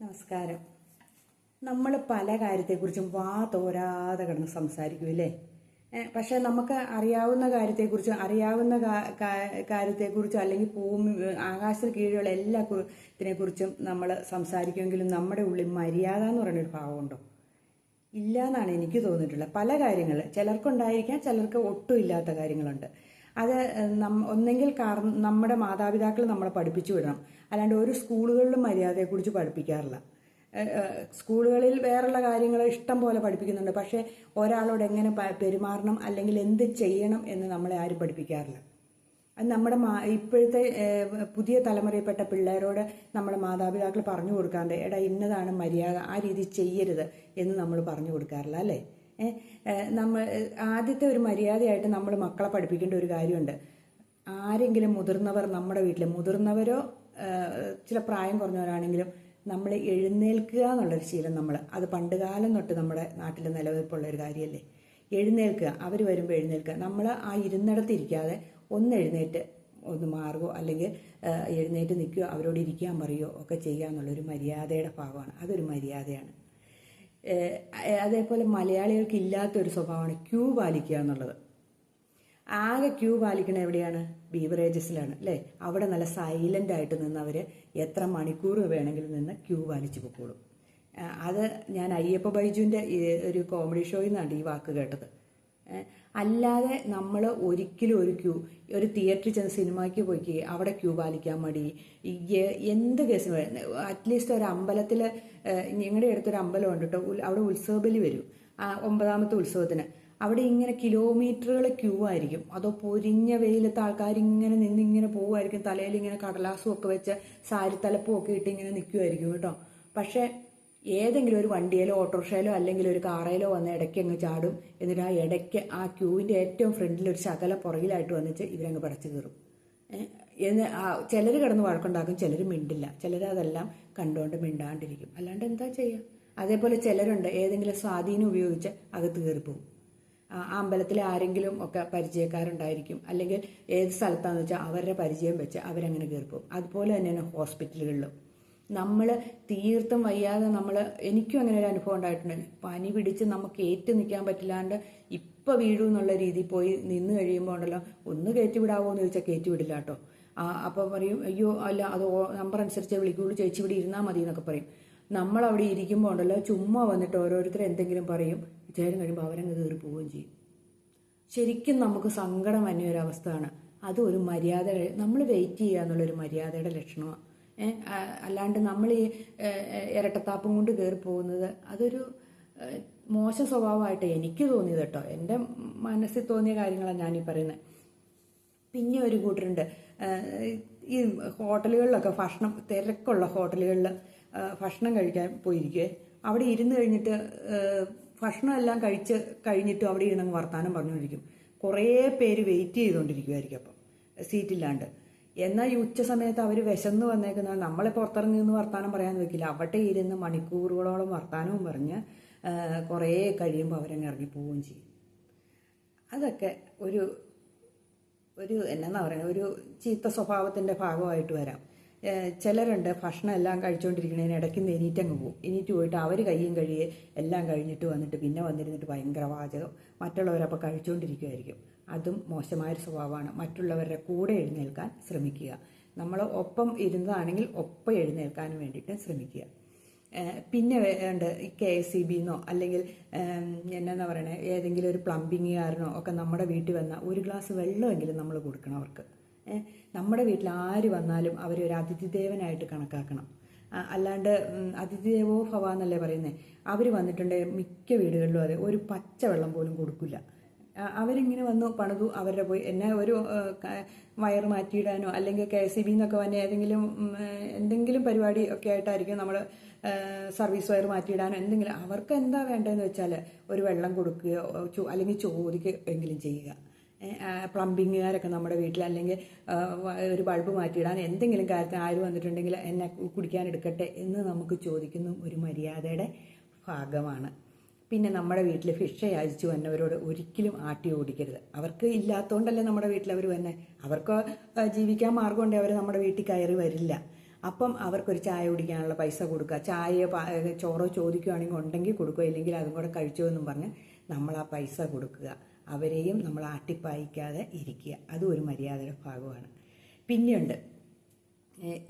നമസ്കാരം. നമ്മൾ പല കാര്യത്തെക്കുറിച്ചും വാ തോരാതെ കിടന്ന് സംസാരിക്കും അല്ലേ പക്ഷേ നമുക്ക് അറിയാവുന്ന കാര്യത്തെക്കുറിച്ചും അറിയാവുന്ന കാര്യത്തെക്കുറിച്ചോ അല്ലെങ്കിൽ ഭൂമി ആകാശത്തിന് കീഴിലുള്ള എല്ലാ ഇതിനെക്കുറിച്ചും നമ്മൾ സംസാരിക്കുമെങ്കിലും നമ്മുടെ ഉള്ളിൽ മര്യാദ എന്ന് പറയുന്നൊരു ഭാവമുണ്ടോ ഇല്ല എന്നാണ് എനിക്ക് തോന്നിയിട്ടുള്ളത്. പല കാര്യങ്ങൾ ചിലർക്കുണ്ടായിരിക്കാം ചിലർക്ക് ഒട്ടും ഇല്ലാത്ത കാര്യങ്ങളുണ്ട്. അത് ഒന്നെങ്കിൽ നമ്മുടെ മാതാപിതാക്കൾ നമ്മളെ പഠിപ്പിച്ചു വിടണം. അല്ലാണ്ട് ഒരു സ്കൂളുകളിലും മര്യാദയെക്കുറിച്ച് പഠിപ്പിക്കാറില്ല. സ്കൂളുകളിൽ വേറെയുള്ള കാര്യങ്ങൾ ഇഷ്ടം പോലെ പഠിപ്പിക്കുന്നുണ്ട്. പക്ഷേ ഒരാളോട് എങ്ങനെ പെരുമാറണം അല്ലെങ്കിൽ എന്ത് ചെയ്യണം എന്ന് നമ്മളെ ആരും പഠിപ്പിക്കാറില്ല. അത് നമ്മുടെ മാ ഇപ്പോഴത്തെ പുതിയ തലമുറയിൽപ്പെട്ട പിള്ളേരോട് നമ്മുടെ മാതാപിതാക്കൾ പറഞ്ഞു കൊടുക്കാണ്ട് എടാ ഇന്നതാണ് മര്യാദ. ആ രീതി ചെയ്യരുത് എന്ന് നമ്മൾ പറഞ്ഞു കൊടുക്കാറില്ല അല്ലേ? നമ്മൾ ആദ്യത്തെ ഒരു മര്യാദയായിട്ട് നമ്മൾ മക്കളെ പഠിപ്പിക്കേണ്ട ഒരു കാര്യമുണ്ട്. ആരെങ്കിലും മുതിർന്നവർ നമ്മുടെ വീട്ടിൽ മുതിർന്നവരോ ചില പ്രായം കുറഞ്ഞവരാണെങ്കിലും നമ്മൾ എഴുന്നേൽക്കുക എന്നുള്ളൊരു ശീലം നമ്മൾ അത് പണ്ടുകാലം തൊട്ട് നമ്മുടെ നാട്ടിൽ നിലനിൽപ്പുള്ള ഒരു കാര്യമല്ലേ? എഴുന്നേൽക്കുക അവർ വരുമ്പോൾ എഴുന്നേൽക്കുക. നമ്മൾ ആ ഇരുന്നിടത്ത് ഇരിക്കാതെ ഒന്ന് എഴുന്നേറ്റ് ഒന്ന് മാറുകയോ അല്ലെങ്കിൽ എഴുന്നേറ്റ് നിൽക്കുകയോ അവരോട് ഇരിക്കാൻ പറയുകയോ ഒക്കെ ചെയ്യുക എന്നുള്ളൊരു മര്യാദയുടെ ഭാഗമാണ്. അതൊരു മര്യാദയാണ്. അതേപോലെ മലയാളികൾക്ക് ഇല്ലാത്തൊരു സ്വഭാവമാണ് ക്യൂ പാലിക്കുക എന്നുള്ളത്. ആകെ ക്യൂ പാലിക്കണ എവിടെയാണ്? ബീവറേജസിലാണ് അല്ലേ? അവിടെ നല്ല സൈലന്റ് ആയിട്ട് നിന്ന് അവർ എത്ര മണിക്കൂർ വേണമെങ്കിലും നിന്ന് ക്യൂ പാലിച്ചു പൊക്കോളും. അത് ഞാൻ അയ്യപ്പ ബൈജുവിന്റെ ഒരു കോമഡി ഷോയിൽ നിന്നാണ് ഈ വാക്ക് കേട്ടത്. അല്ലാതെ നമ്മൾ ഒരിക്കലും ഒരു ക്യൂ ഒരു തിയേറ്ററിൽ ചെന്ന് സിനിമയ്ക്ക് പോയി അവിടെ ക്യൂ പാലിക്കാൻ മടി. എന്ത് കേസിന് അറ്റ്ലീസ്റ്റ് ഒരു അമ്പലത്തിൽ ഞങ്ങളുടെ അടുത്തൊരു അമ്പലം ഉണ്ട് കേട്ടോ അവിടെ ഉത്സവ ബലി വരും ഒമ്പതാമത്തെ ഉത്സവത്തിന്. അവിടെ ഇങ്ങനെ കിലോമീറ്ററുകൾ ക്യൂ ആയിരിക്കും. അതോ പൊരിഞ്ഞ വെയിലത്ത് ആൾക്കാർ ഇങ്ങനെ നിന്ന് ഇങ്ങനെ പോവുമായിരിക്കും തലയിൽ ഇങ്ങനെ കടലാസും ഒക്കെ വെച്ച് സാരി തലപ്പും ഒക്കെ ഇട്ട് ഇങ്ങനെ നിൽക്കുമായിരിക്കും കേട്ടോ. പക്ഷേ ഏതെങ്കിലും ഒരു വണ്ടിയിലോ ഓട്ടോറിക്ഷയിലോ അല്ലെങ്കിൽ ഒരു കാറയിലോ വന്ന് ഇടയ്ക്ക് അങ്ങ് ചാടും. എന്നിട്ട് ആ ഇടയ്ക്ക് ആ ക്യൂവിന്റെ ഏറ്റവും ഫ്രണ്ടിൽ ഒരു ശകല പുറകിലായിട്ട് വന്നിട്ട് ഇവരങ്ങ് പടച്ചു കയറും എന്ന് ചിലർ കിടന്ന് വഴക്കുണ്ടാക്കും ചിലർ മിണ്ടില്ല. ചിലർ അതെല്ലാം കണ്ടുകൊണ്ട് മിണ്ടാണ്ടിരിക്കും. അല്ലാണ്ട് എന്താ ചെയ്യുക അതേപോലെ ചിലരുണ്ട് ഏതെങ്കിലും സ്വാധീനം ഉപയോഗിച്ച് അകത്ത് കയറിപ്പോവും ആ അമ്പലത്തിലെ ആരെങ്കിലും ഒക്കെ പരിചയക്കാരുണ്ടായിരിക്കും. അല്ലെങ്കിൽ ഏത് സ്ഥലത്താണെന്ന് വെച്ചാൽ അവരുടെ പരിചയം വെച്ച് അവരങ്ങനെ കയറിപ്പോവും അതുപോലെ തന്നെയാണ് ഹോസ്പിറ്റലുകളിലും. നമ്മൾ തീർത്തും വയ്യാതെ നമ്മൾ എനിക്കും അങ്ങനെ ഒരു അനുഭവം ഉണ്ടായിട്ടുണ്ട്. പനി പിടിച്ച് നമുക്ക് ഏറ്റു നിൽക്കാൻ പറ്റില്ലാണ്ട് ഇപ്പം വീഴൂ എന്നുള്ള രീതിയിൽ പോയി നിന്ന് കഴിയുമ്പോൾ ഉണ്ടല്ലോ ഒന്ന് കയറ്റി വിടാവോ എന്ന് ചോദിച്ചാൽ കയറ്റി വിടില്ല കേട്ടോ. അപ്പോൾ പറയും അയ്യോ അല്ല അത് നമ്പർ അനുസരിച്ച് വിളിക്കുള്ളൂ ചേച്ചി ഇവിടെ ഇരുന്നാൽ മതി എന്നൊക്കെ പറയും. നമ്മൾ അവിടെ ഇരിക്കുമ്പോൾ ഉണ്ടല്ലോ ചുമ്മാ വന്നിട്ട് ഓരോരുത്തർ എന്തെങ്കിലും പറയും ചേരും കഴിയുമ്പോൾ അവരങ്ങ് കയറി പോവുകയും ചെയ്യും. ശരിക്കും നമുക്ക് സങ്കടം അന്യൊരവസ്ഥയാണ് അതൊരു ഒരു മര്യാദ നമ്മൾ വെയിറ്റ് ചെയ്യുക എന്നുള്ളൊരു മര്യാദയുടെ ലക്ഷണമാണ് അല്ലാണ്ട് നമ്മൾ ഈ ഇരട്ടത്താപ്പും കൊണ്ട് കയറി പോകുന്നത് അതൊരു മോശ സ്വഭാവമായിട്ട് എനിക്ക് തോന്നിയത് കേട്ടോ. എന്റെ മനസ്സിൽ തോന്നിയ കാര്യങ്ങളാണ് ഞാനീ പറയുന്നത്. പിന്നെ ഒരു കൂട്ടരുണ്ട്. ഈ ഹോട്ടലുകളിലൊക്കെ ഭക്ഷണം തിരക്കുള്ള ഹോട്ടലുകളിൽ ഭക്ഷണം കഴിക്കാൻ പോയിരിക്കേ അവിടെ ഇരുന്ന് കഴിഞ്ഞിട്ട് ഭക്ഷണമെല്ലാം കഴിച്ച് കഴിഞ്ഞിട്ട് അവിടെ ഇരുന്നങ്ങ് വർത്താനം പറഞ്ഞുകൊണ്ടിരിക്കും. കുറേ പേര് വെയിറ്റ് ചെയ്തുകൊണ്ടിരിക്കുമായിരിക്കും അപ്പം സീറ്റില്ലാണ്ട്. എന്നാൽ ഈ ഉച്ച സമയത്ത് അവർ വിശന്ന് വന്നേക്കുന്ന നമ്മളെ പുറത്തിറങ്ങി നിന്ന് വർത്താനം പറയാൻ വെക്കില്ല. അവിടെ ഇരുന്ന് മണിക്കൂറുകളോളം വർത്താനവും പറഞ്ഞ് കുറേ കഴിയുമ്പോൾ അവരങ്ങ് ഇറങ്ങി പോവുകയും ചെയ്യും. അതൊക്കെ ഒരു ഒരു എന്നാ പറയുക ഒരു ചീത്ത സ്വഭാവത്തിന്റെ ഭാഗമായിട്ട് വരാം. ചിലരുണ്ട് ഭക്ഷണം എല്ലാം കഴിച്ചുകൊണ്ടിരിക്കുന്നതിന് ഇടയ്ക്ക് എണീറ്റ് അങ്ങ് പോകും. എണീറ്റ് പോയിട്ട് അവർ കയ്യും കഴിയെ എല്ലാം കഴിഞ്ഞിട്ട് വന്നിട്ട് പിന്നെ വന്നിരുന്നിട്ട് ഭയങ്കര വാചകം. മറ്റുള്ളവരപ്പോൾ കഴിച്ചുകൊണ്ടിരിക്കുമായിരിക്കും അതും മോശമായൊരു സ്വഭാവമാണ്. മറ്റുള്ളവരുടെ കൂടെ എഴുന്നേൽക്കാൻ ശ്രമിക്കുക. നമ്മൾ ഒപ്പം ഇരുന്നതാണെങ്കിൽ ഒപ്പം എഴുന്നേൽക്കാൻ വേണ്ടിയിട്ട് ശ്രമിക്കുക. പിന്നെ വേണ്ട ഈ കെ എസ് സി ബിന്നോ അല്ലെങ്കിൽ എന്നാന്ന് എന്നാ പറയണേ ഏതെങ്കിലും ഒരു പ്ലംബിങ്ങുകാരനോ ഒക്കെ നമ്മുടെ വീട്ടിൽ വന്നാൽ ഒരു ഗ്ലാസ് വെള്ളമെങ്കിലും നമ്മൾ കൊടുക്കണം അവർക്ക്. നമ്മുടെ വീട്ടിൽ ആര് വന്നാലും അവരെ ഒരു അതിഥിദേവനായിട്ട് കണക്കാക്കണം. അല്ലാണ്ട് അതിഥിദേവോ ഭവ എന്നല്ലേ പറയുന്നത് അവർ വന്നിട്ടുണ്ടെങ്കിൽ മിക്ക വീടുകളിലും അതെ ഒരു പച്ചവെള്ളം പോലും കൊടുക്കില്ല. അവരിങ്ങനെ വന്നു പണിതു അവരുടെ പോയി. എന്നെ ഒരു വയർ മാറ്റിയിടാനോ അല്ലെങ്കിൽ കെ എസ് സി ബി എന്നൊക്കെ വന്നെ ഏതെങ്കിലും എന്തെങ്കിലും പരിപാടി ഒക്കെ ആയിട്ടായിരിക്കും നമ്മൾ സർവീസ് വയർ മാറ്റിയിടാനോ എന്തെങ്കിലും. അവർക്ക് എന്താ വേണ്ടതെന്ന് വെച്ചാൽ ഒരു വെള്ളം കൊടുക്കുകയോ അല്ലെങ്കിൽ ചോദിക്കുക എങ്കിലും ചെയ്യുക. പ്ലംബിങ്ങുകാരൊക്കെ നമ്മുടെ വീട്ടിൽ അല്ലെങ്കിൽ ഒരു ബൾബ് മാറ്റിയിടാൻ എന്തെങ്കിലും കാര്യത്തിന് ആര് വന്നിട്ടുണ്ടെങ്കിൽ എന്നെ കുടിക്കാൻ എടുക്കട്ടെ എന്ന് നമുക്ക് ചോദിക്കുന്ന ഒരു മര്യാദയുടെ ഭാഗമാണ്. പിന്നെ നമ്മുടെ വീട്ടിൽ ഫിഷ് അയച്ചു വന്നവരോട് ഒരിക്കലും ആട്ടി ഓടിക്കരുത്. അവർക്ക് ഇല്ലാത്തതുകൊണ്ടല്ലേ നമ്മുടെ വീട്ടിൽ അവർ വന്നെ. അവർക്ക് ജീവിക്കാൻ മാർഗമുണ്ടെങ്കിൽ അവർ നമ്മുടെ വീട്ടിൽ കയറി വരില്ല. അപ്പം അവർക്കൊരു ചായ കുടിക്കാനുള്ള പൈസ കൊടുക്കുക. ചായയോ ചോറോ ചോദിക്കുകയാണെങ്കിൽ ഉണ്ടെങ്കിൽ കൊടുക്കുക. ഇല്ലെങ്കിൽ അതും കൂടെ കഴിച്ചോ എന്നും പറഞ്ഞ് നമ്മൾ ആ പൈസ കൊടുക്കുക. അവരെയും നമ്മൾ ആട്ടിപ്പായിക്കാതെ ഇരിക്കുക. അതും ഒരു മര്യാദയുടെ ഭാഗമാണ്. പിന്നെയുണ്ട്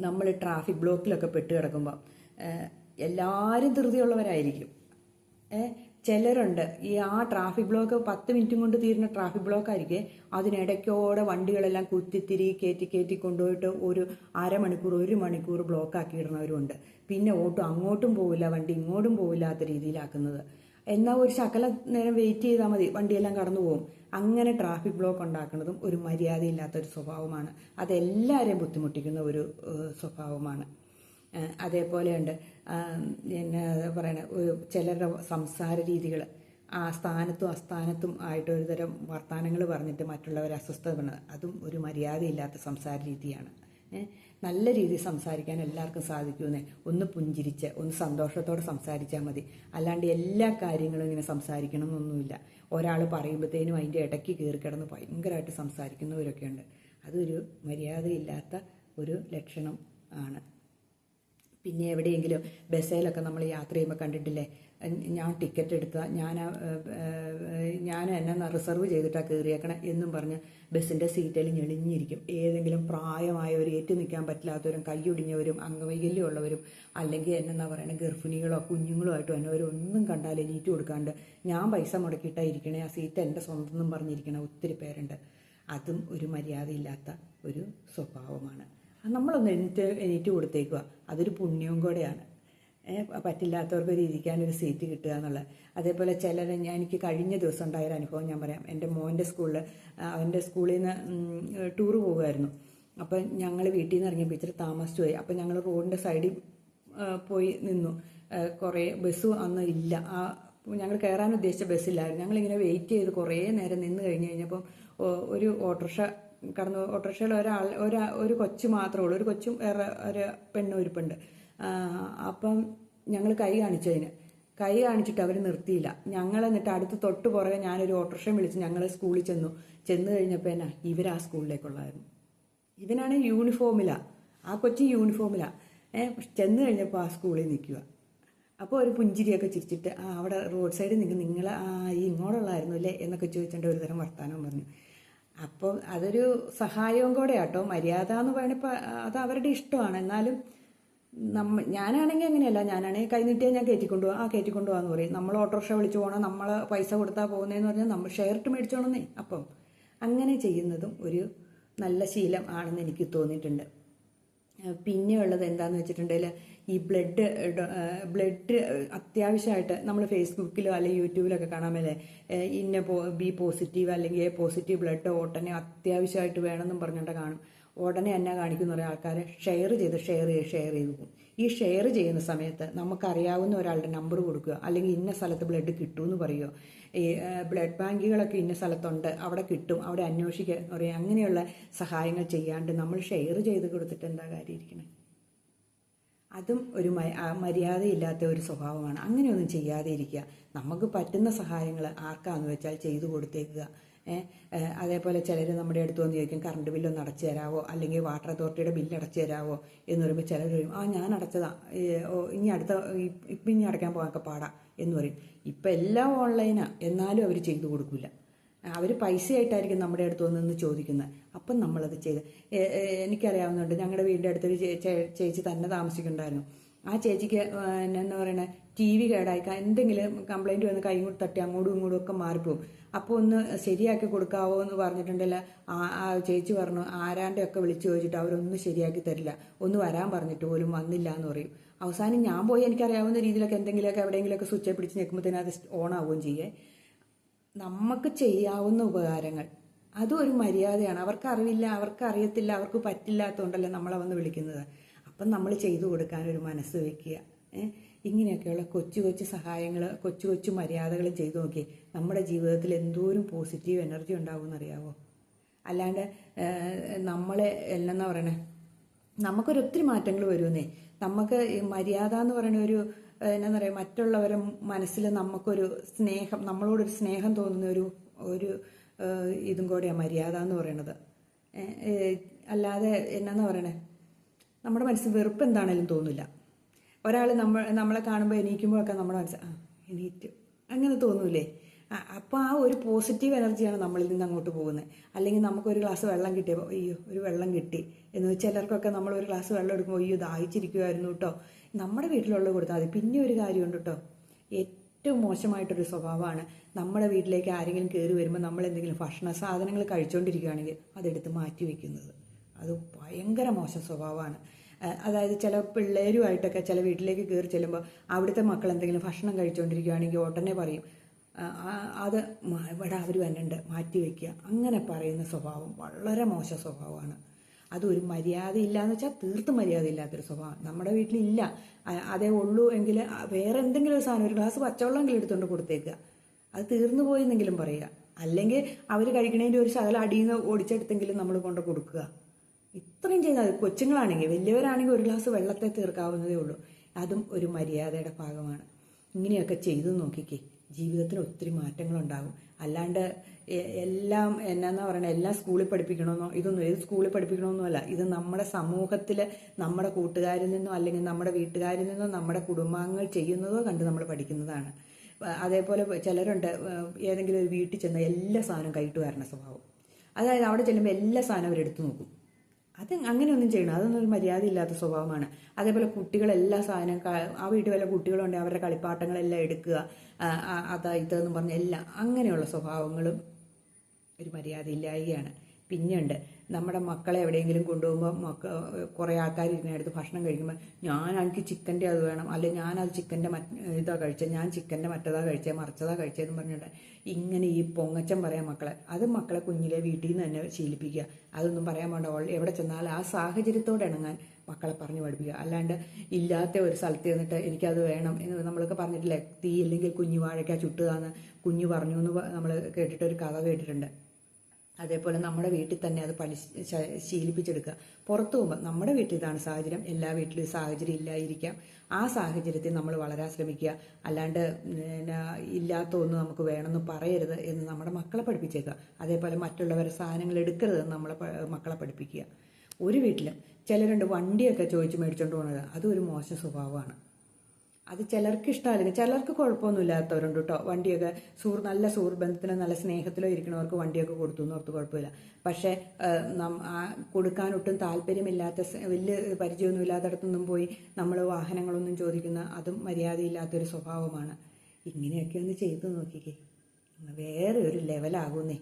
നമ്മൾ ട്രാഫിക് ബ്ലോക്കിലൊക്കെ പെട്ട് കിടക്കുമ്പോൾ എല്ലാവരും ധൃതിയുള്ളവരായിരിക്കും. ഏ, ചിലരുണ്ട് ഈ ആ ട്രാഫിക് ബ്ലോക്ക് പത്ത് മിനിറ്റും കൊണ്ട് തീരുന്ന ട്രാഫിക് ബ്ലോക്ക് ആയിരിക്കും അതിനിടയ്ക്കോടെ വണ്ടികളെല്ലാം കുത്തിത്തിരി കയറ്റി കയറ്റി കൊണ്ടുപോയിട്ട് ഒരു അരമണിക്കൂർ ഒരു മണിക്കൂർ ബ്ലോക്ക് ആക്കി ഇടുന്നവരുണ്ട്. പിന്നെ ഓട്ടോ അങ്ങോട്ടും പോവില്ല വണ്ടി ഇങ്ങോട്ടും പോവില്ലാത്ത രീതിയിലാക്കുന്നത്. എന്നാൽ ഒരു ശകല നേരം വെയിറ്റ് ചെയ്താൽ മതി വണ്ടിയെല്ലാം കടന്നു പോകും അങ്ങനെ ട്രാഫിക് ബ്ലോക്ക് ഉണ്ടാക്കുന്നതും ഒരു മര്യാദയില്ലാത്തൊരു സ്വഭാവമാണ്. അതെല്ലാവരെയും ബുദ്ധിമുട്ടിക്കുന്ന ഒരു സ്വഭാവമാണ്. അതേപോലെയുണ്ട്. പിന്നെ പറയണ ചിലരുടെ സംസാര രീതികൾ ആ സ്ഥാനത്തും അസ്ഥാനത്തും ആയിട്ട് ഒരു തരം വർത്തമാനങ്ങൾ പറഞ്ഞിട്ട് മറ്റുള്ളവരെ അസ്വസ്ഥപ്പെടുന്നത് അതും ഒരു മര്യാദയില്ലാത്ത സംസാര രീതിയാണ്. നല്ല രീതിയിൽ സംസാരിക്കാൻ എല്ലാവർക്കും സാധിക്കുമെന്നേ. ഒന്ന് പുഞ്ചിരിച്ച് ഒന്ന് സന്തോഷത്തോടെ സംസാരിച്ചാൽ മതി. അല്ലാണ്ട് എല്ലാ കാര്യങ്ങളും ഇങ്ങനെ സംസാരിക്കണം എന്നൊന്നുമില്ല ഒരാൾ പറയുമ്പോഴത്തേനും അതിന്റെ ഇടയ്ക്ക് കയറി കിടന്ന് ഭയങ്കരമായിട്ട് സംസാരിക്കുന്നവരൊക്കെ ഉണ്ട് അതൊരു മര്യാദയില്ലാത്ത ഒരു ലക്ഷണം ആണ്. പിന്നെ എവിടെയെങ്കിലും ബസ്സിലൊക്കെ നമ്മൾ യാത്ര ചെയ്യുമ്പോൾ കണ്ടിട്ടില്ലേ? ഞാൻ ടിക്കറ്റ് എടുത്ത ഞാൻ ഞാൻ എന്നെ റിസർവ് ചെയ്തിട്ടാണ് കയറിയേക്കണേ എന്നും പറഞ്ഞ് ബസ്സിന്റെ സീറ്റിൽ ഞെളിഞ്ഞിരിക്കും. ഏതെങ്കിലും പ്രായമായവർ ഏറ്റു നിൽക്കാൻ പറ്റില്ലാത്തവരും കൈയൊടിഞ്ഞവരും അംഗവൈകല്യമുള്ളവരും അല്ലെങ്കിൽ എന്നെന്നാ പറയുന്നത് ഗർഭിണികളോ കുഞ്ഞുങ്ങളോ ആയിട്ടോ എന്നവരൊന്നും കണ്ടാൽ എണീറ്റ് കൊടുക്കാണ്ട് ഞാൻ പൈസ മുടക്കിയിട്ടാണ് ഇരിക്കണേ ആ സീറ്റ് എന്റെ സ്വന്തം പറഞ്ഞിരിക്കണേ ഒത്തിരി പേരുണ്ട്. അതും ഒരു മര്യാദയില്ലാത്ത ഒരു സ്വഭാവമാണ്. നമ്മളൊന്ന് എണീറ്റ് എണീറ്റ് കൊടുത്തേക്കുക അതൊരു പുണ്യവും കൂടെയാണ്. ഏ, പറ്റില്ലാത്തവർക്ക് ഒരു ഇരിക്കാനൊരു സീറ്റ് കിട്ടുക എന്നുള്ളത്. അതേപോലെ ചിലർ ഞാൻ എനിക്ക് കഴിഞ്ഞ ദിവസം ഉണ്ടായൊരു അനുഭവം ഞാൻ പറയാം. എന്റെ മോന്റെ സ്കൂളിൽ അവന്റെ സ്കൂളിൽ നിന്ന് ടൂർ പോകുമായിരുന്നു അപ്പം ഞങ്ങൾ വീട്ടിൽ നിന്ന് ഇറങ്ങിയപ്പോൾ ഇച്ചിരി താമസിച്ചു പോയി. അപ്പം ഞങ്ങൾ റോഡിന്റെ സൈഡിൽ പോയി നിന്നു. കുറേ ബസ് അന്ന് ഇല്ല. ആ ഞങ്ങൾ കയറാൻ ഉദ്ദേശിച്ച ബസ്സില്ലായിരുന്നു. ഞങ്ങളിങ്ങനെ വെയിറ്റ് ചെയ്ത് കുറേ നേരം നിന്ന് കഴിഞ്ഞ് കഴിഞ്ഞപ്പം ഒരു ഓട്ടോറിക്ഷ കടന്നു ഓട്ടോറിക്ഷയിൽ ഒരാൾ ഒരാ ഒരു കൊച്ചു മാത്രമേ ഉള്ളൂ. ഒരു കൊച്ചും വേറെ ഒരു പെണ്ണും ഇരിപ്പുണ്ട്. അപ്പം ഞങ്ങൾ കൈ കാണിച്ചു അതിന് കൈ കാണിച്ചിട്ട് അവർ നിർത്തിയില്ല. ഞങ്ങൾ എന്നിട്ട് അടുത്ത് തൊട്ട് പുറകെ ഞാനൊരു ഓട്ടോറിക്ഷ വിളിച്ച് ഞങ്ങൾ സ്കൂളിൽ ചെന്നു. ചെന്ന് കഴിഞ്ഞപ്പോൾ എന്നാ ഇവർ ആ സ്കൂളിലേക്കുള്ളായിരുന്നു. ഇവനാണ് യൂണിഫോമിലാ. ആ കൊച്ചു യൂണിഫോമിലാ. ഏഹ് ചെന്ന് കഴിഞ്ഞപ്പോൾ ആ സ്കൂളിൽ നിൽക്കുക അപ്പോൾ ഒരു പുഞ്ചിരിയൊക്കെ ചിരിച്ചിട്ട് ആ അവിടെ റോഡ് സൈഡിൽ നിങ്ങൾ നിങ്ങൾ ആ ഈ ഇങ്ങോട്ടുള്ളായിരുന്നു അല്ലേ എന്നൊക്കെ ചോദിച്ചിട്ട് ഒരു തരം വർത്തമാനം പറഞ്ഞു. അപ്പോൾ അതൊരു സഹായവും കൂടെ ആട്ടോ മര്യാദ എന്ന് പറയുമ്പോൾ അത് അവരുടെ ഇഷ്ടമാണ്. എന്നാലും നമ്മ ഞാനാണെങ്കിൽ അങ്ങനെയല്ല. ഞാനാണെങ്കിൽ കൈ നീട്ടിയാൽ ഞാൻ കയറ്റിക്കൊണ്ടു ആ കയറ്റിക്കൊണ്ടു പോകാന്ന് പറയും. നമ്മൾ ഓട്ടോറിക്ഷ വിളിച്ചു പോകണം നമ്മൾ പൈസ കൊടുത്താൽ പോകുന്നതെന്ന് പറഞ്ഞാൽ നമ്മൾ ഷെയർട്ട് മേടിച്ചോണമെന്നേ അപ്പം അങ്ങനെ ചെയ്യുന്നതും ഒരു നല്ല ശീലം ആണെന്ന് എനിക്ക് തോന്നിയിട്ടുണ്ട്. പിന്നെയുള്ളത് എന്താണെന്ന് വെച്ചിട്ടുണ്ടെങ്കിൽ ഈ ബ്ലഡ് ബ്ലഡ് അത്യാവശ്യമായിട്ട് നമ്മൾ ഫേസ്ബുക്കിലോ അല്ലെങ്കിൽ യൂട്യൂബിലൊക്കെ കാണാൻ മേലെ ഏഹ് ഇന്ന ബി പോസിറ്റീവ് അല്ലെങ്കിൽ എ പോസിറ്റീവ് ബ്ലഡ് ഓട്ടനെ അത്യാവശ്യമായിട്ട് വേണമെന്നും പറഞ്ഞുകൊണ്ട് കാണും. ഉടനെ എന്നെ കാണിക്കുന്ന കുറേ ആൾക്കാരെ ഷെയർ ചെയ്ത് ഷെയർ ചെയ്ത് ഷെയർ ചെയ്ത് പോകും. ഈ ഷെയർ ചെയ്യുന്ന സമയത്ത് നമുക്കറിയാവുന്ന ഒരാളുടെ നമ്പർ കൊടുക്കുക. അല്ലെങ്കിൽ ഇന്ന സ്ഥലത്ത് ബ്ലഡ് കിട്ടുമെന്ന് പറയുമോ ഈ ബ്ലഡ് ബാങ്കുകളൊക്കെ ഇന്ന സ്ഥലത്തുണ്ട് അവിടെ കിട്ടും അവിടെ അന്വേഷിക്കുക പറയുക അങ്ങനെയുള്ള സഹായങ്ങൾ ചെയ്യാണ്ട് നമ്മൾ ഷെയർ ചെയ്ത് കൊടുത്തിട്ട് എന്താ കാര്യം അതും ഒരു മര്യാദയില്ലാത്ത ഒരു സ്വഭാവമാണ്. അങ്ങനെയൊന്നും ചെയ്യാതെ ഇരിക്കുക. നമുക്ക് പറ്റുന്ന സഹായങ്ങൾ ആർക്കാന്ന് വെച്ചാൽ ചെയ്തു കൊടുത്തേക്കുക. അതേപോലെ ചിലർ നമ്മുടെ അടുത്ത് വന്ന് ചോദിക്കും കറണ്ട് ബില്ലൊന്ന് അടച്ചു തരാവോ? അല്ലെങ്കിൽ വാട്ടർ അതോറിറ്റിയുടെ ബില്ല് അടച്ചു തരാവോ? എന്ന് പറയുമ്പോൾ ചിലർ പറയും ആ ഞാൻ അടച്ചതാ. ഇനി അടുത്ത ഇപ്പം ഇനി അടയ്ക്കാൻ പോകാനൊക്കെ പാടാ. എന്ന് പറയും. ഇപ്പം എല്ലാം ഓൺലൈനാണ് എന്നാലും അവർ ചെയ്തു കൊടുക്കില്ല അവർ പൈസയായിട്ടായിരിക്കും നമ്മുടെ അടുത്ത് വന്ന് ചോദിക്കുന്നത്. അപ്പം നമ്മളത് ചെയ്ത് എനിക്കറിയാവുന്നുണ്ട് ഞങ്ങളുടെ വീടിന്റെ അടുത്തൊരു ചേച്ചി തന്നെ താമസിക്കുന്നുണ്ടായിരുന്നു. ആ ചേച്ചിക്ക് എന്നാ പറയണേ ടി വി കേടായിക്കാം എന്തെങ്കിലും കംപ്ലൈന്റ് വന്ന് കൈ കൊണ്ട് തട്ടി അങ്ങോട്ടും ഇങ്ങോട്ടും ഒക്കെ മാറിപ്പോവും. അപ്പോൾ ഒന്ന് ശരിയാക്കി കൊടുക്കാവോ എന്ന് പറഞ്ഞിട്ടുണ്ടല്ലോ. ആ ചേച്ചി പറഞ്ഞു ആരാന്റെ ഒക്കെ വിളിച്ചു ചോദിച്ചിട്ട് അവരൊന്നും ശരിയാക്കി തരില്ല. ഒന്ന് വരാൻ പറഞ്ഞിട്ട് പോലും വന്നില്ല എന്ന് പറയും. അവസാനം ഞാൻ പോയി എനിക്കറിയാവുന്ന രീതിയിലൊക്കെ എന്തെങ്കിലുമൊക്കെ എവിടെയെങ്കിലുമൊക്കെ സ്വിച്ച് പിടിച്ച് നിൽക്കുമ്പോഴത്തേനത് ഓൺ ആവുകയും ചെയ്യേ. നമുക്ക് ചെയ്യാവുന്ന ഉപകാരങ്ങൾ അതും ഒരു മര്യാദയാണ്. അവർക്ക് അറിവില്ല അവർക്ക് അറിയത്തില്ല അവർക്ക് പറ്റില്ലാത്തതുകൊണ്ടല്ലേ നമ്മളെ വന്ന് വിളിക്കുന്നത്. അപ്പം നമ്മൾ ചെയ്തു കൊടുക്കാൻ ഒരു മനസ്സ് വെക്കുക. ഏ? ഇങ്ങനെയൊക്കെയുള്ള കൊച്ചു കൊച്ചു സഹായങ്ങൾ കൊച്ചു കൊച്ചു മര്യാദകൾ ചെയ്തു നോക്കി. നമ്മുടെ ജീവിതത്തിൽ എന്തോരം പോസിറ്റീവ് എനർജി ഉണ്ടാവുമെന്നറിയാവോ? അല്ലാണ്ട് ഏഹ്, നമ്മളെ എന്നാ പറയണേ? നമുക്കൊരു ഒത്തിരി മാറ്റങ്ങൾ വരുമെന്നേ. നമുക്ക് മര്യാദ എന്ന് പറയുന്ന ഒരു എന്നാ പറയുക മറ്റുള്ളവരുടെ മനസ്സിൽ നമുക്കൊരു സ്നേഹം നമ്മളോടൊരു സ്നേഹം തോന്നുന്ന ഒരു ഒരു ഇതും കൂടെയാണ് മര്യാദ എന്ന് പറയുന്നത്. അല്ലാതെ എന്നാന്ന് പറയണേ? നമ്മുടെ മനസ്സിൽ വെറുപ്പ് എന്താണേലും തോന്നില്ല ഒരാൾ നമ്മൾ നമ്മളെ കാണുമ്പോൾ എണീക്കുമ്പോഴൊക്കെ നമ്മുടെ മനസ്സ് ആ എണീറ്റു. അങ്ങനെ തോന്നൂലേ? അപ്പോൾ ആ ഒരു പോസിറ്റീവ് എനർജിയാണ് നമ്മളിൽ നിന്ന് അങ്ങോട്ട് പോകുന്നത് അല്ലെങ്കിൽ നമുക്കൊരു ഗ്ലാസ് വെള്ളം കിട്ടിയപ്പോൾ അയ്യോ ഒരു വെള്ളം കിട്ടി. എന്ന് ചിലർക്കൊക്കെ നമ്മൾ ഒരു ഗ്ലാസ് വെള്ളം എടുക്കുമ്പോൾ അയ്യോ ദാഹിച്ചിരിക്കുമായിരുന്നു കേട്ടോ നമ്മുടെ വീട്ടിലുള്ള കൊടുത്താൽ മതി. പിന്നെ ഒരു കാര്യമുണ്ട് കേട്ടോ ഏറ്റവും മോശമായിട്ടൊരു സ്വഭാവമാണ് നമ്മുടെ വീട്ടിലേക്ക് ആരെങ്കിലും കയറി വരുമ്പോൾ നമ്മൾ എന്തെങ്കിലും ഭക്ഷണ സാധനങ്ങൾ കഴിച്ചുകൊണ്ടിരിക്കുകയാണെങ്കിൽ അതെടുത്ത് മാറ്റി വയ്ക്കുന്നത് അത് ഭയങ്കര മോശം സ്വഭാവമാണ്. അതായത് ചില പിള്ളേരുമായിട്ടൊക്കെ ചില വീട്ടിലേക്ക് കയറി ചെല്ലുമ്പോൾ അവിടുത്തെ മക്കൾ എന്തെങ്കിലും ഭക്ഷണം കഴിച്ചുകൊണ്ടിരിക്കുകയാണെങ്കിൽ ഉടനെ പറയും "ആ, ആ, അത് ഇവിടെ അവർ വന്നിട്ടുണ്ട് മാറ്റി വയ്ക്കുക അങ്ങനെ പറയുന്ന സ്വഭാവം വളരെ മോശ സ്വഭാവമാണ്. അതൊരു മര്യാദയില്ല എന്ന് വെച്ചാൽ തീർത്തും മര്യാദ ഇല്ലാത്തൊരു സ്വഭാവം. നമ്മുടെ വീട്ടിലില്ല. അതേ ഉള്ളൂ എങ്കിൽ വേറെ എന്തെങ്കിലും ഒരു സാധനം ഒരു ഗ്ലാസ് പച്ചവെള്ളമെങ്കിലും എടുത്തുകൊണ്ട് കൊടുത്തേക്കുക. അത് തീർന്നു പോയെന്നെങ്കിലും പറയുക. അല്ലെങ്കിൽ അവർ കഴിക്കണതിന്റെ ഒരു ശകലം അടിയിൽ നിന്ന് ഓടിച്ചെടുത്തെങ്കിലും നമ്മൾ കൊണ്ട് കൊടുക്കുക. ഇത്രയും ചെയ്താൽ. കൊച്ചുങ്ങളാണെങ്കിൽ വലിയവരാണെങ്കിൽ ഒരു ഗ്ലാസ് വെള്ളത്തെ തീർക്കാവുന്നതേ ഉള്ളൂ. അതും ഒരു മര്യാദയുടെ ഭാഗമാണ്. ഇങ്ങനെയൊക്കെ ചെയ്തു നോക്കിക്കേ. ജീവിതത്തിന് ഒത്തിരി മാറ്റങ്ങളുണ്ടാകും. അല്ലാണ്ട് എല്ലാം എന്നാന്നാ പറയണത് എല്ലാം സ്കൂളിൽ പഠിപ്പിക്കണമെന്നോ ഇതൊന്നും ഏത് സ്കൂളിൽ പഠിപ്പിക്കണമെന്നല്ല ഇത് നമ്മുടെ സമൂഹത്തിൽ നമ്മുടെ കൂട്ടുകാരിൽ നിന്നോ അല്ലെങ്കിൽ നമ്മുടെ വീട്ടുകാരിൽ നിന്നോ നമ്മുടെ കുടുംബാംഗങ്ങൾ ചെയ്യുന്നതോ കണ്ട് നമ്മൾ പഠിക്കുന്നതാണ്. അതേപോലെ ചിലരുണ്ട് ഏതെങ്കിലും ഒരു വീട്ടിൽ ചെന്ന എല്ലാ സാധനവും കൈയിട്ട് വരണ സ്വഭാവം. അതായത് അവിടെ ചെല്ലുമ്പോൾ എല്ലാ സാധനവും അവരെടുത്ത് നോക്കും. അത് അങ്ങനെയൊന്നും ചെയ്യണം അതൊന്നും ഒരു മര്യാദയില്ലാത്ത സ്വഭാവമാണ്. അതേപോലെ കുട്ടികളെല്ലാ സാധനം ആ വീട്ടിൽ വല്ല കുട്ടികളുണ്ടെങ്കിൽ അവരുടെ കളിപ്പാട്ടങ്ങളെല്ലാം എടുക്കുക അതാ ഇതെന്ന് പറഞ്ഞ എല്ലാം അങ്ങനെയുള്ള സ്വഭാവങ്ങളും ഒരു മര്യാദയില്ലായ്കയാണ്. പിന്നെയുണ്ട് നമ്മുടെ മക്കളെ എവിടെയെങ്കിലും കൊണ്ടുപോകുമ്പോൾ മക്ക കുറേ ആൾക്കാർ ഇതിനടുത്ത് ഭക്ഷണം കഴിക്കുമ്പോൾ ഞാൻ എനിക്ക് ചിക്കന്റെ അത് വേണം. അല്ലെ ഞാനത് ചിക്കന്റെ മറ്റ് ഇതാ കഴിച്ചത് ഞാൻ ചിക്കന്റെ മറ്റതാ കഴിച്ചത് മറിച്ചതാ കഴിച്ചതെന്ന് പറഞ്ഞിട്ട് ഇങ്ങനെ ഈ പൊങ്ങച്ചം പറയാം മക്കളെ. അത് മക്കളെ കുഞ്ഞിലെ വീട്ടിൽ നിന്ന് തന്നെ ശീലിപ്പിക്കുക. അതൊന്നും പറയാൻ വേണ്ട എവിടെ ചെന്നാൽ ആ സാഹചര്യത്തോട് ഇണങ്ങാൻ മക്കളെ പറഞ്ഞു പഠിപ്പിക്കുക. അല്ലാണ്ട് ഇല്ലാത്ത ഒരു സ്ഥലത്ത് ചെന്നിട്ട് എനിക്കത് വേണം എന്ന് നമ്മളൊക്കെ പറഞ്ഞിട്ടില്ലേ? തീ ഇല്ലെങ്കിൽ കുഞ്ഞു വാഴയ്ക്ക ചുട്ടുകാന്ന് കുഞ്ഞു പറഞ്ഞു എന്ന് നമ്മൾ കേട്ടിട്ട് ഒരു കഥ കേട്ടിട്ടുണ്ട്. അതേപോലെ നമ്മുടെ വീട്ടിൽ തന്നെ അത് പഠി ശീലിപ്പിച്ചെടുക്കുക. പുറത്തു പോകുമ്പോൾ നമ്മുടെ വീട്ടിൽ ഇതാണ് സാഹചര്യം. എല്ലാ വീട്ടിലും സാഹചര്യം ഇല്ലായിരിക്കാം. ആ സാഹചര്യത്തിൽ നമ്മൾ വളരാൻ ശ്രമിക്കുക. അല്ലാണ്ട് ഇല്ലാത്ത ഒന്നും നമുക്ക് വേണമെന്ന് പറയരുത് എന്ന് നമ്മുടെ മക്കളെ പഠിപ്പിച്ചേക്കുക. അതേപോലെ മറ്റുള്ളവരെ സാധനങ്ങൾ എടുക്കരുതെന്ന് നമ്മളെ മക്കളെ പഠിപ്പിക്കുക. ഒരു വീട്ടിലും ചിലരുണ്ട് വണ്ടിയൊക്കെ ചോദിച്ച് മേടിച്ചുകൊണ്ട് പോകുന്നത് അതൊരു ഒരു മോശം സ്വഭാവമാണ്. അത് ചിലർക്ക് ഇഷ്ടമല്ലെങ്കിൽ ചിലർക്ക് കുഴപ്പമൊന്നുമില്ലാത്തവരുണ്ട് കേട്ടോ വണ്ടിയൊക്കെ സൂർ നല്ല സുഹൃബന്ധത്തിലോ നല്ല സ്നേഹത്തിലോ ഇരിക്കണവർക്ക് വണ്ടിയൊക്കെ കൊടുത്തു എന്ന് ഓർത്ത് കുഴപ്പമില്ല. പക്ഷേ ഒട്ടും താല്പര്യമില്ലാത്ത വലിയ പരിചയമൊന്നും ഇല്ലാത്തടത്തൊന്നും പോയി നമ്മൾ വാഹനങ്ങളൊന്നും ചോദിക്കുന്ന അതും മര്യാദയില്ലാത്തൊരു സ്വഭാവമാണ്. ഇങ്ങനെയൊക്കെ ഒന്ന് ചെയ്തു നോക്കിക്കേ. വേറെ ഒരു ലെവലാകുന്നേ.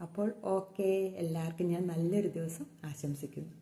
അപ്പോൾ ഓക്കെ. എല്ലാവർക്കും ഞാൻ നല്ലൊരു ദിവസം ആശംസിക്കുന്നു.